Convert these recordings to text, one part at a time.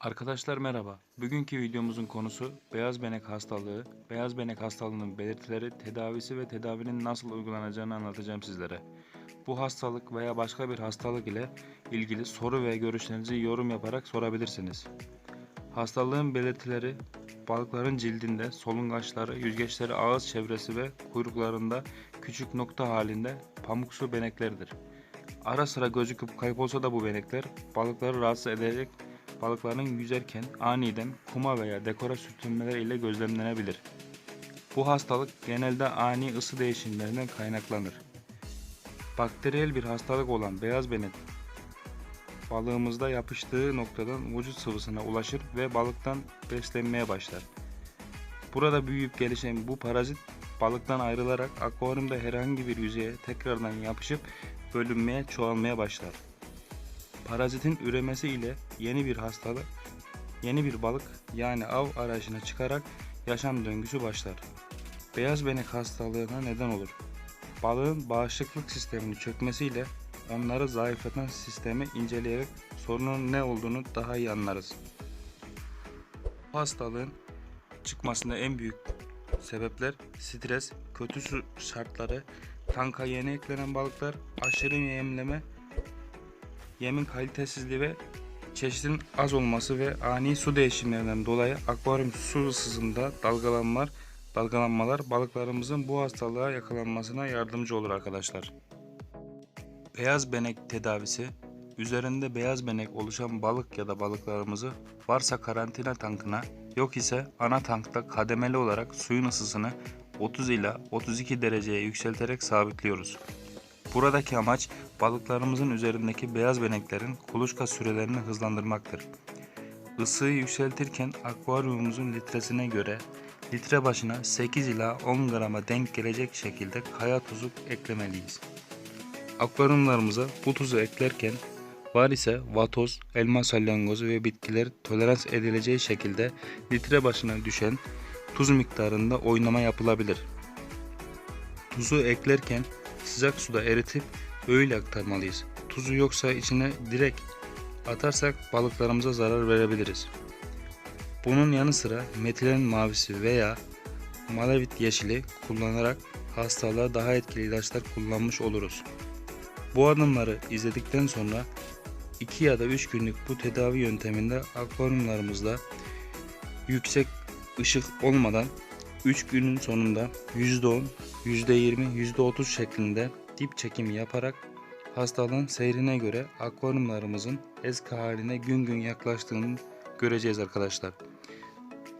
Arkadaşlar merhaba. Bugünkü videomuzun konusu beyaz benek hastalığı. Beyaz benek hastalığının belirtileri, tedavisi ve tedavinin nasıl uygulanacağını anlatacağım sizlere. Bu hastalık veya başka bir hastalık ile ilgili soru ve görüşlerinizi yorum yaparak sorabilirsiniz. Hastalığın belirtileri balıkların cildinde, solungaçları, yüzgeçleri, ağız çevresi ve kuyruklarında küçük nokta halinde pamuksu benekleridir. Ara sıra gözüküp kaybolsa da bu benekler balıkları rahatsız edecek balıkların yüzerken aniden kuma veya dekora sürtünmeler ile gözlemlenebilir. Bu hastalık genelde ani ısı değişimlerinden kaynaklanır. Bakteriyel bir hastalık olan beyaz benek balığımızda yapıştığı noktadan vücut sıvısına ulaşır ve balıktan beslenmeye başlar. Burada büyüyüp gelişen bu parazit balıktan ayrılarak akvaryumda herhangi bir yüzeye tekrardan yapışıp bölünmeye, çoğalmaya başlar. Parazitin üremesi ile yeni bir hastalık, yeni bir balık yani av arayışına çıkarak yaşam döngüsü başlar. Beyaz benek hastalığına neden olur. Balığın bağışıklık sisteminin çökmesiyle onları zayıflatan sistemi inceleyerek sorunun ne olduğunu daha iyi anlarız. Bu hastalığın çıkmasında en büyük sebepler stres, kötü su şartları, tanka yeni eklenen balıklar, aşırı yemleme, yemin kalitesizliği ve çeşitin az olması ve ani su değişimlerinden dolayı akvaryum su ısısında dalgalanmalar, dalgalanmalar balıklarımızın bu hastalığa yakalanmasına yardımcı olur arkadaşlar. Beyaz benek tedavisi üzerinde beyaz benek oluşan balık ya da balıklarımızı varsa karantina tankına yok ise ana tankta kademeli olarak suyun ısısını 30 ila 32 dereceye yükselterek sabitliyoruz. Buradaki amaç balıklarımızın üzerindeki beyaz beneklerin kuluçka sürelerini hızlandırmaktır. Isıyı yükseltirken akvaryumumuzun litresine göre litre başına 8 ila 10 grama denk gelecek şekilde kaya tuzu eklemeliyiz. Akvaryumlarımıza bu tuzu eklerken var ise vatoz, elma salyangozu ve bitkiler tolerans edileceği şekilde litre başına düşen tuz miktarında oynama yapılabilir. Tuzu eklerken sıcak suda eritip öyle aktarmalıyız. Tuzu yoksa içine direkt atarsak balıklarımıza zarar verebiliriz. Bunun yanı sıra metilen mavisi veya malavit yeşili kullanarak hastalığa daha etkili ilaçlar kullanmış oluruz. Bu adımları izledikten sonra 2 ya da 3 günlük bu tedavi yönteminde akvaryumlarımızda yüksek ışık olmadan 3 günün sonunda %10, %20, %30 şeklinde dip çekimi yaparak hastalığın seyrine göre akvaryumlarımızın eski haline gün gün yaklaştığını göreceğiz arkadaşlar.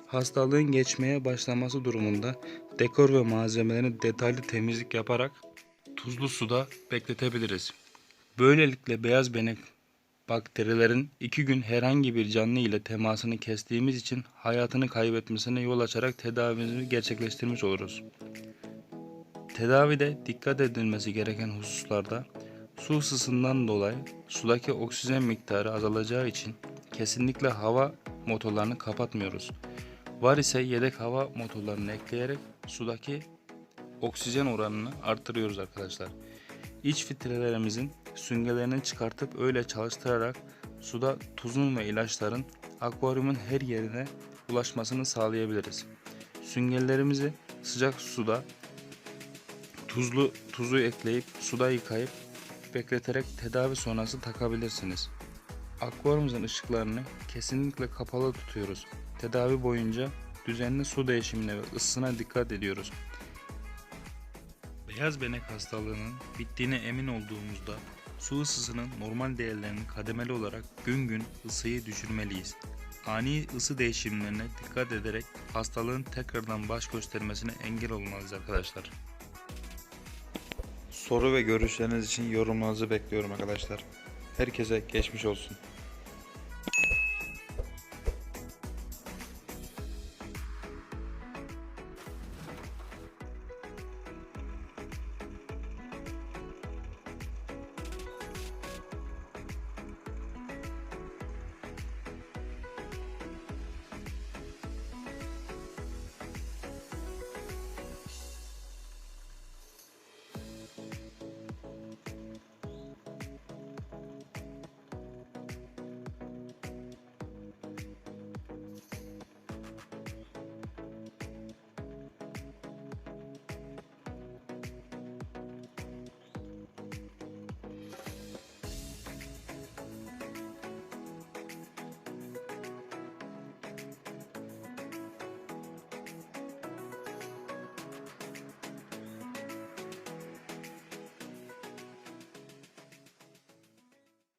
Hastalığın geçmeye başlaması durumunda dekor ve malzemelerini detaylı temizlik yaparak tuzlu suda bekletebiliriz. Böylelikle beyaz benek bakterilerin iki gün herhangi bir canlı ile temasını kestiğimiz için hayatını kaybetmesine yol açarak tedavimizi gerçekleştirmiş oluruz. Tedavide dikkat edilmesi gereken hususlarda su ısısından dolayı sudaki oksijen miktarı azalacağı için kesinlikle hava motorlarını kapatmıyoruz. Var ise yedek hava motorlarını ekleyerek sudaki oksijen oranını arttırıyoruz arkadaşlar. İç filtrelerimizin süngelerini çıkartıp öyle çalıştırarak suda tuzun ve ilaçların akvaryumun her yerine ulaşmasını sağlayabiliriz. Süngerlerimizi sıcak suda tuzlu tuzu ekleyip suda yıkayıp bekleterek tedavi sonrası takabilirsiniz. Akvaryumumuzun ışıklarını kesinlikle kapalı tutuyoruz. Tedavi boyunca düzenli su değişimine ve ısısına dikkat ediyoruz. Beyaz benek hastalığının bittiğine emin olduğumuzda su ısısının normal değerlerini kademeli olarak gün gün ısıyı düşürmeliyiz. Ani ısı değişimlerine dikkat ederek hastalığın tekrardan baş göstermesine engel olmalıyız arkadaşlar. Soru ve görüşleriniz için yorumlarınızı bekliyorum arkadaşlar. Herkese geçmiş olsun.